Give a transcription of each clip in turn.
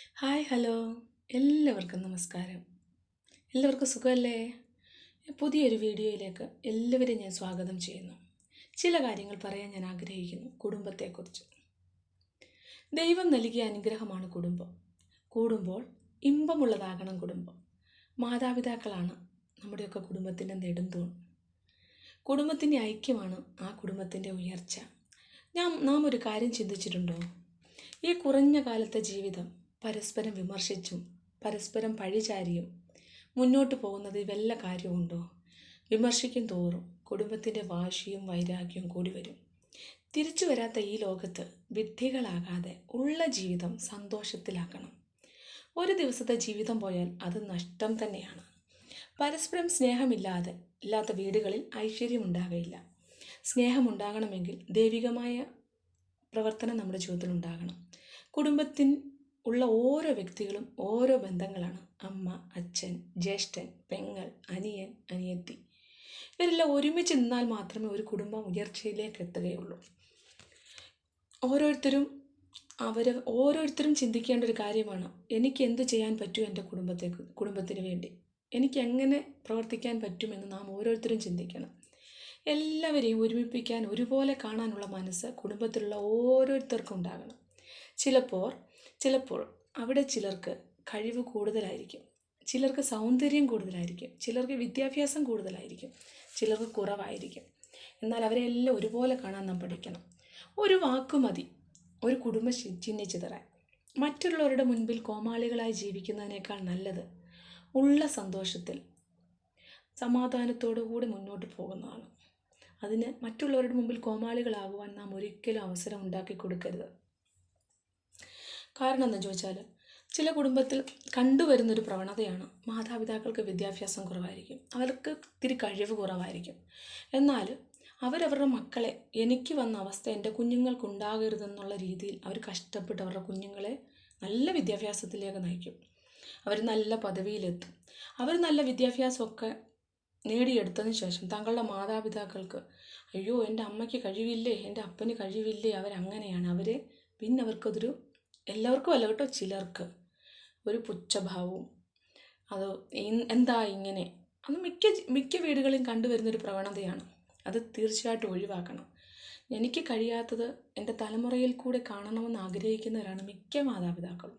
Hi hello. എല്ലാവർക്കും നമസ്കാരം. എല്ലാവർക്കും സുഖമല്ലേ? പുതിയൊരു വീഡിയോയിലേക്ക് എല്ലാവരെയും ഞാൻ സ്വാഗതം ചെയ്യുന്നു. ചില കാര്യങ്ങൾ പറയാൻ ഞാൻ ആഗ്രഹിക്കുന്നു കുടുംബത്തെക്കുറിച്ച്. ദൈവം നൽകിയ അനുഗ്രഹമാണ് കുടുംബം. കൂടുമ്പോൾ ഇമ്പമുള്ളതാകണം കുടുംബം. മാതാപിതാക്കളാണ് നമ്മുടെയൊക്കെ കുടുംബത്തിന്റെ നെടുന്തൂൺ കുടുംബത്തിന്റെ ഐക്യമാണ് ആ കുടുംബത്തിന്റെ ഉയർച്ച. ഞാൻ നാം ഒരു കാര്യം ചിന്തിച്ചിട്ടുണ്ടോ? ഈ കുറഞ്ഞ കാലത്തെ ജീവിതം പരസ്പരം വിമർശിച്ചും പരസ്പരം പഴിചാരിയും മുന്നോട്ട് പോകുന്നത് വല്ല കാര്യമുണ്ടോ വിമർശിക്കും തോറും കുടുംബത്തിന്റെ വാശിയും വൈരാഗ്യവും കൂടി വരും. തിരിച്ചു വരാത്ത ഈ ലോകത്ത് വിഡ്ഢികളാകാതെ ഉള്ള ജീവിതം സന്തോഷത്തിലാക്കണം. ഒരു ദിവസത്തെ ജീവിതം പോയാൽ അത് നഷ്ടം തന്നെയാണ്. പരസ്പരം സ്നേഹമില്ലാതെ ഇല്ലാത്ത വീടുകളിൽ ഐശ്വര്യം ഐശ്വര്യമുണ്ടാകയില്ല. സ്നേഹമുണ്ടാകണമെങ്കിൽ ദൈവികമായ പ്രവർത്തനം നമ്മുടെ ജീവിതത്തിൽ ഉണ്ടാകണം കുടുംബത്തിൻ ഉള്ള ഓരോ വ്യക്തികളും ഓരോ ബന്ധങ്ങളാണ് അമ്മ അച്ഛൻ ജ്യേഷ്ഠൻ പെങ്ങൾ അനിയൻ അനിയത്തി. ഇവരെല്ലാം ഒരുമിച്ച് നിന്നാൽ മാത്രമേ ഒരു കുടുംബം ഉയർച്ചയിലേക്ക് എത്തുകയുള്ളൂ. ഓരോരുത്തരും അവർ ഓരോരുത്തരും ചിന്തിക്കേണ്ട ഒരു കാര്യമാണ് എനിക്ക് എന്ത് ചെയ്യാൻ പറ്റും എന്റെ കുടുംബത്തെ കുടുംബത്തിന് വേണ്ടി? എനിക്ക് എങ്ങനെ പ്രവർത്തിക്കാൻ പറ്റുമെന്ന് നാം ഓരോരുത്തരും ചിന്തിക്കണം. എല്ലാവരെയും ഒരുമിപ്പിക്കാൻ ഒരുപോലെ കാണാനുള്ള മനസ്സ് കുടുംബത്തിലുള്ള ഓരോരുത്തർക്കും ഉണ്ടാകണം. ചിലപ്പോൾ ചിലപ്പോൾ അവിടെ ചിലർക്ക് കഴിവ് കൂടുതലായിരിക്കും. ചിലർക്ക് സൗന്ദര്യം കൂടുതലായിരിക്കും. ചിലർക്ക് വിദ്യാഭ്യാസം കൂടുതലായിരിക്കും. ചിലർക്ക് കുറവായിരിക്കും. എന്നാൽ അവരെ എല്ലാം ഒരുപോലെ കാണാൻ നാം പഠിക്കണം. ഒരു വാക്ക് മതി. ഒരു കുടുംബം ചിഹ്നിച്ചിതറാൻ മറ്റുള്ളവരുടെ മുൻപിൽ കോമാളികളായി ജീവിക്കുന്നതിനേക്കാൾ നല്ലത് ഉള്ള സന്തോഷത്തിൽ സമാധാനത്തോടു കൂടി മുന്നോട്ട് പോകുന്നതാണ്. അതിന് മറ്റുള്ളവരുടെ മുമ്പിൽ കോമാളികളാകുവാൻ നാം ഒരിക്കലും അവസരം ഉണ്ടാക്കി കൊടുക്കരുത്. കാരണം എന്താ ചോദിച്ചാൽ ചില കുടുംബത്തിൽ കണ്ടുവരുന്നൊരു പ്രവണതയാണ് മാതാപിതാക്കൾക്ക് വിദ്യാഭ്യാസം കുറവായിരിക്കും അവർക്ക് ഇത്തിരി കഴിവ് കുറവായിരിക്കും. എന്നാൽ അവരവരുടെ മക്കളെ എനിക്ക് വന്ന അവസ്ഥ എന്റെ കുഞ്ഞുങ്ങൾക്കുണ്ടാകരുതെന്നുള്ള രീതിയിൽ അവർ കഷ്ടപ്പെട്ട് അവരുടെ കുഞ്ഞുങ്ങളെ നല്ല വിദ്യാഭ്യാസത്തിലേക്ക് നയിക്കും. അവർ നല്ല പദവിയിലെത്തും. അവർ നല്ല വിദ്യാഭ്യാസമൊക്കെ നേടിയെടുത്തതിന് ശേഷം തങ്ങളുടെ മാതാപിതാക്കൾക്ക് അയ്യോ എന്റെ അമ്മയ്ക്ക് കഴിവില്ലേ? എന്റെ അപ്പന് കഴിവില്ലേ? അവരങ്ങനെയാണ്. അവരെ പിന്നെ അവർക്കതൊരു എല്ലാവർക്കും അല്ല കേട്ടോ ചിലർക്ക്. ഒരു പുച്ഛഭാവവും. അത് എന്താ ഇങ്ങനെ? അത് മിക്ക മിക്ക വീടുകളിലും കണ്ടുവരുന്നൊരു പ്രവണതയാണ്. അത് തീർച്ചയായിട്ടും ഒഴിവാക്കണം. എനിക്ക് കഴിയാത്തത് എന്റെ തലമുറയിൽ കൂടെ കാണണമെന്ന് ആഗ്രഹിക്കുന്നവരാണ് മിക്ക മാതാപിതാക്കളും.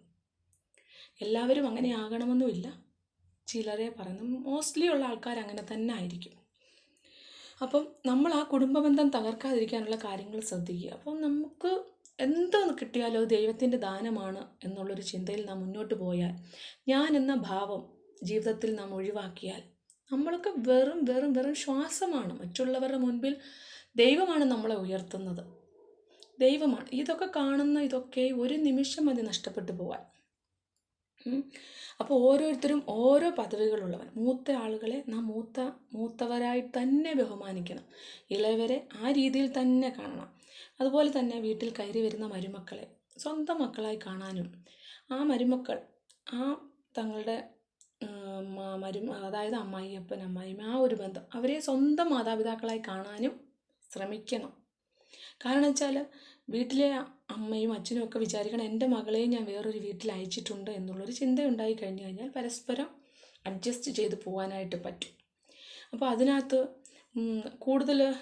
എല്ലാവരും അങ്ങനെ ആകണമെന്നുമില്ല. ചിലരെ പറയുന്നു മോസ്റ്റ്ലി ഉള്ള ആൾക്കാർ അങ്ങനെ തന്നെ ആയിരിക്കും. അപ്പം നമ്മൾ ആ കുടുംബബന്ധം തകർക്കാതിരിക്കാനുള്ള കാര്യങ്ങൾ ശ്രദ്ധിക്കുക. അപ്പം നമുക്ക് എന്ത് കിട്ടിയാലോ ദൈവത്തിന്റെ ദാനമാണ് എന്നുള്ളൊരു ചിന്തയിൽ നാം മുന്നോട്ട് പോയാൽ ഞാൻ എന്ന ഭാവം ജീവിതത്തിൽ നാം ഒഴിവാക്കിയാൽ നമ്മളൊക്കെ വെറും വെറും വെറും ശ്വാസമാണ് മറ്റുള്ളവരുടെ മുൻപിൽ ദൈവമാണ് നമ്മളെ ഉയർത്തുന്നത്. ദൈവമാണ്. ഇതൊക്കെ കാണുന്ന ഇതൊക്കെ ഒരു നിമിഷം മതി നഷ്ടപ്പെട്ടു പോകാൻ അപ്പോൾ ഓരോരുത്തരും ഓരോ പദവികളുള്ളവർ മൂത്ത ആളുകളെ നാം മൂത്ത മൂത്തവരായി തന്നെ ബഹുമാനിക്കണം. ഇളയവരെ ആ രീതിയിൽ തന്നെ കാണണം. അതുപോലെ തന്നെ വീട്ടിൽ കയറി വരുന്ന മരുമക്കളെ സ്വന്തം മക്കളായി കാണാനും ആ മരുമക്കൾ ആ തങ്ങളുടെ മരു അതായത് അമ്മായിയപ്പൻ അമ്മായിമ്മ ആ ഒരു ബന്ധം അവരെ സ്വന്തം മാതാപിതാക്കളായി കാണാനും ശ്രമിക്കണം. കാരണം വെച്ചാൽ വീട്ടിലെ അമ്മയും അച്ഛനും ഒക്കെ വിചാരിക്കണം എന്റെ മകളെയും ഞാൻ വേറൊരു വീട്ടിൽ അയച്ചിട്ടുണ്ട് എന്നുള്ളൊരു ചിന്ത ഉണ്ടായി കഴിഞ്ഞു കഴിഞ്ഞാൽ പരസ്പരം അഡ്ജസ്റ്റ് ചെയ്ത് പോകാനായിട്ട് പറ്റും. അപ്പോൾ അതിനകത്ത് കൂടുതൽ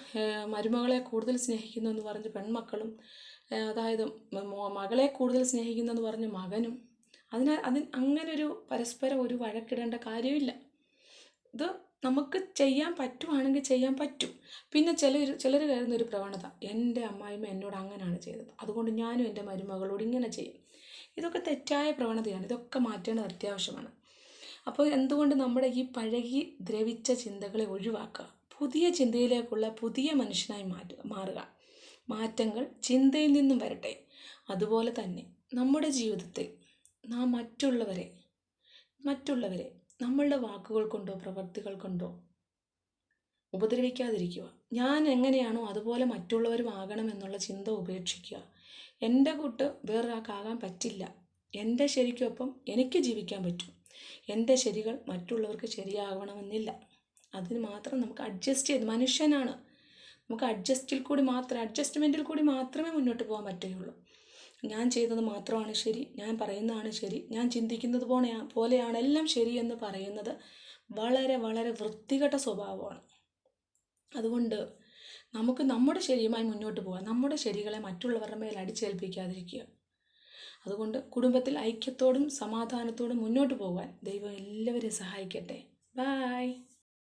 മരുമകളെ കൂടുതൽ സ്നേഹിക്കുന്നു എന്ന് പറഞ്ഞ് പെൺമക്കളും അതായത് മകളെ കൂടുതൽ സ്നേഹിക്കുന്നു എന്ന് പറഞ്ഞ് മകനും അതിന് അങ്ങനെ ഒരു പരസ്പരം ഒരു വഴക്കിടേണ്ട കാര്യമില്ല. ഇത് നമുക്ക് ചെയ്യാൻ പറ്റുവാണെങ്കിൽ ചെയ്യാൻ പറ്റും. പിന്നെ ചിലർ ചിലർ കയറുന്ന ഒരു പ്രവണത എന്റെ അമ്മായിമ്മ എന്നോട് അങ്ങനെയാണ് ചെയ്തത്. അതുകൊണ്ട് ഞാനും എന്റെ മരുമകളോട് ഇങ്ങനെ ചെയ്യും. ഇതൊക്കെ തെറ്റായ പ്രവണതയാണ്. ഇതൊക്കെ മാറ്റേണ്ടത് അത്യാവശ്യമാണ്. അപ്പോൾ എന്തുകൊണ്ട് നമ്മുടെ ഈ പഴകി ദ്രവിച്ച ചിന്തകളെ ഒഴിവാക്കുക? പുതിയ ചിന്തയിലേക്കുള്ള പുതിയ മനുഷ്യനായി മാറ്റുക മാറുക. മാറ്റങ്ങൾ ചിന്തയിൽ നിന്നും വരട്ടെ. അതുപോലെ തന്നെ നമ്മുടെ ജീവിതത്തിൽ നാം മറ്റുള്ളവരെ മറ്റുള്ളവരെ നമ്മളുടെ വാക്കുകൾ കൊണ്ടോ പ്രവൃത്തികൾ കൊണ്ടോ ഉപദ്രവിക്കാതിരിക്കുക. ഞാൻ എങ്ങനെയാണോ അതുപോലെ മറ്റുള്ളവരും ആകണം എന്നുള്ള ചിന്ത ഉപേക്ഷിക്കുക. എന്റെ കൂട്ട് വേറൊരാൾക്കാകാൻ പറ്റില്ല. എന്റെ ശരിക്കൊപ്പം എനിക്ക് ജീവിക്കാൻ പറ്റും. എന്റെ ശരികൾ മറ്റുള്ളവർക്ക് ശരിയാകണമെന്നില്ല. അതിന് മാത്രം നമുക്ക് അഡ്ജസ്റ്റ് ചെയ്ത് മനുഷ്യനാണ്. നമുക്ക് അഡ്ജസ്റ്റിൽ കൂടി മാത്രം അഡ്ജസ്റ്റ്മെന്റിൽ കൂടി മാത്രമേ മുന്നോട്ട് പോകാൻ പറ്റുകയുള്ളൂ. ഞാൻ ചെയ്തത് മാത്രമാണ് ശരി ഞാൻ പറയുന്നതാണ് ശരി ഞാൻ ചിന്തിക്കുന്നത് പോലെയാ പോലെയാണ് എല്ലാം ശരി എന്ന് പറയുന്നത് വളരെ വളരെ വൃത്തികെട്ട സ്വഭാവമാണ്. അതുകൊണ്ട് നമുക്ക് നമ്മുടെ ശരിയുമായി മുന്നോട്ട് പോകാം നമ്മുടെ ശരികളെ മറ്റുള്ളവരുടെ മേൽ അടിച്ചേൽപ്പിക്കാതിരിക്കുക. അതുകൊണ്ട് കുടുംബത്തിൽ ഐക്യത്തോടും സമാധാനത്തോടും മുന്നോട്ട് പോകാൻ ദൈവം എല്ലാവരെയും സഹായിക്കട്ടെ. ബായ്